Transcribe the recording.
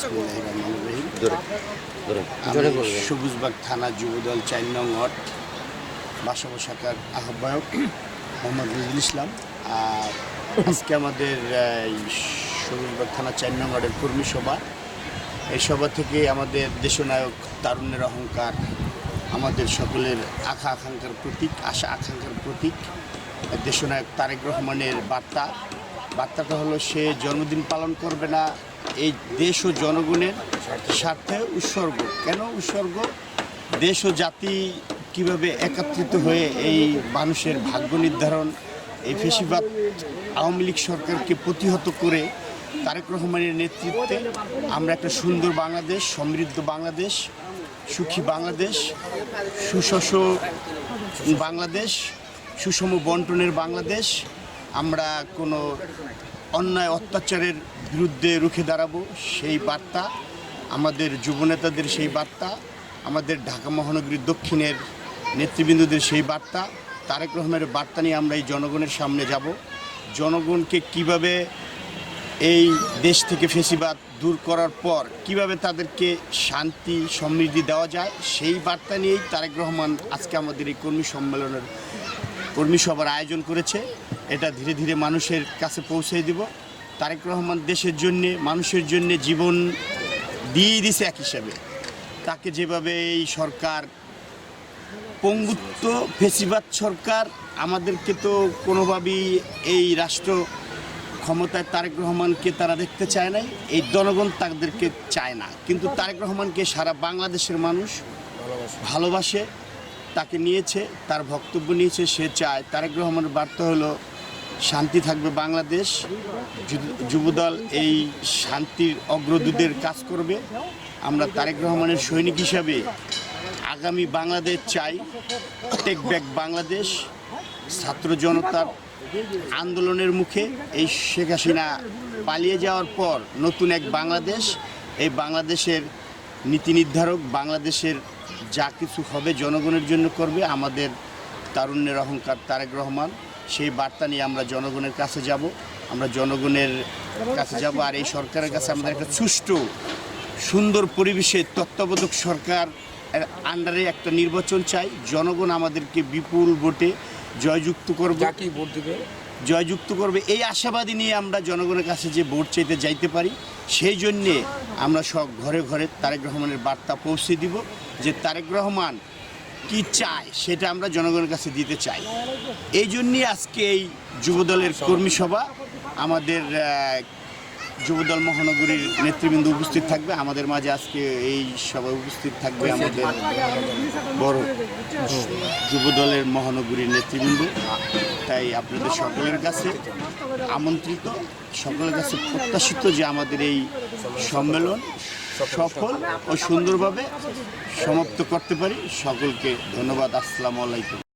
আমি সবুজবাগ থানা যুবদল চার নং বাসাবো শাখার আহ্বায়ক মোহাম্মদ নজরুল ইসলাম। আর আজকে আমাদের এই সবুজবাগ থানা চার নং ওয়ার্ডের কর্মী সভা। এই সভা থেকে আমাদের দেশনায়ক তারুণ্যের অহংকার আমাদের সকলের আশা আকাঙ্ক্ষার প্রতীক আশা আকাঙ্ক্ষার প্রতীক দেশনায়ক তারেক রহমানের বার্তা। বার্তাটা হলো সে জন্মদিন পালন করবে না এই দেশ ও জনগণের স্বার্থে উৎসর্গ। কেন উৎসর্গ? দেশ ও জাতি কীভাবে একত্রিত হয়ে এই মানুষের ভাগ্য নির্ধারণ, এই ফেসিবাদ আওয়ামী লীগ সরকারকে প্রতিহত করে তারেক রহমানের নেতৃত্বে আমরা একটা সুন্দর বাংলাদেশ, সমৃদ্ধ বাংলাদেশ, সুখী বাংলাদেশ, সুশস্য বাংলাদেশ, সুষম বন্টনের বাংলাদেশ, আমরা কোনো অন্যায় অত্যাচারের বিরুদ্ধে রুখে দাঁড়াবো, সেই বার্তা। আমাদের যুবনেতাদের সেই বার্তা, আমাদের ঢাকা মহানগরীর দক্ষিণের নেতৃবৃন্দদের সেই বার্তা। তারেক রহমানের বার্তা নিয়ে আমরা এই জনগণের সামনে যাব। জনগণকে কীভাবে এই দেশ থেকে ফেসিবাদ দূর করার পর কীভাবে তাদেরকে শান্তি, সমৃদ্ধি দেওয়া যায়, সেই বার্তা নিয়েই তারেক রহমান আজকে আমাদের এই কর্মী সম্মেলনের, কর্মী সভার আয়োজন করেছে। এটা ধীরে ধীরে মানুষের কাছে পৌঁছে দিব। তারেক রহমান দেশের জন্য মানুষের জন্য জীবন দিয়ে দিছে এক হিসাবে। তাকে যেভাবে এই সরকার পঙ্গুত্ব ফেসিবাদ সরকার আমাদেরকে তো কোনোভাবেই এই রাষ্ট্র ক্ষমতায় তারেক রহমানকে তারা দেখতে চায় নাই এই জনগণ তাদেরকে চায় না। কিন্তু তারেক রহমানকে সারা বাংলাদেশের মানুষ ভালোবাসে। তাকে নিয়েছে তার বক্তব্য নিয়েছে সে চায়। তারেক রহমানের বার্তা হলো শান্তি থাকবে বাংলাদেশ। যুবদল এই শান্তির অগ্রদূতের কাজ করবে। আমরা তারেক রহমানের সৈনিক হিসাবে আগামী বাংলাদেশ চাই। Take back Bangladesh. ছাত্র জনতার আন্দোলনের মুখে এই শেখ হাসিনা পালিয়ে যাওয়ার পর নতুন এক বাংলাদেশ। এই বাংলাদেশের নীতি নির্ধারক বাংলাদেশের যা কিছু হবে জনগণের জন্য করবে। আমাদের তারুণ্যের অহংকার তারেক রহমান। সেই বার্তা নিয়ে আমরা জনগণের কাছে যাব। আমরা জনগণের কাছে যাব আর এই সরকারের কাছে আমাদের একটা সুষ্ঠু সুন্দর পরিবেশে তত্ত্বাবধায়ক সরকার আন্ডারে একটা নির্বাচন চাই। জনগণ আমাদেরকে বিপুল ভোটে জয়যুক্ত করবে। ভোট দিবে? জয়যুক্ত করবে। এই আশাবাদী নিয়ে আমরা জনগণের কাছে যে ভোট চাইতে যাইতে পারি সেই জন্যে আমরা সব ঘরে ঘরে তারেক রহমানের বার্তা পৌঁছে দিব যে তারেক রহমান কি চায় সেটা আমরা জনগণের কাছে দিতে চাই। এই জন্যই আজকে এই যুবদলের কর্মী সভা, আমাদের যুবদল মহানগরীর নেতৃবৃন্দ উপস্থিত থাকবে। আমাদের মাঝে আজকে এই সভায় উপস্থিত থাকবে আমাদের বড় যুবদলের মহানগরীর নেতৃবৃন্দ। তাই আপনাদের সকলের কাছে আমন্ত্রিত, সকলের কাছে প্রত্যাশিত যে আমাদের এই সম্মেলন সফল ও সুন্দরভাবে সমাপ্ত করতে পারি। সকলকে ধন্যবাদ। আসসালামু আলাইকুম।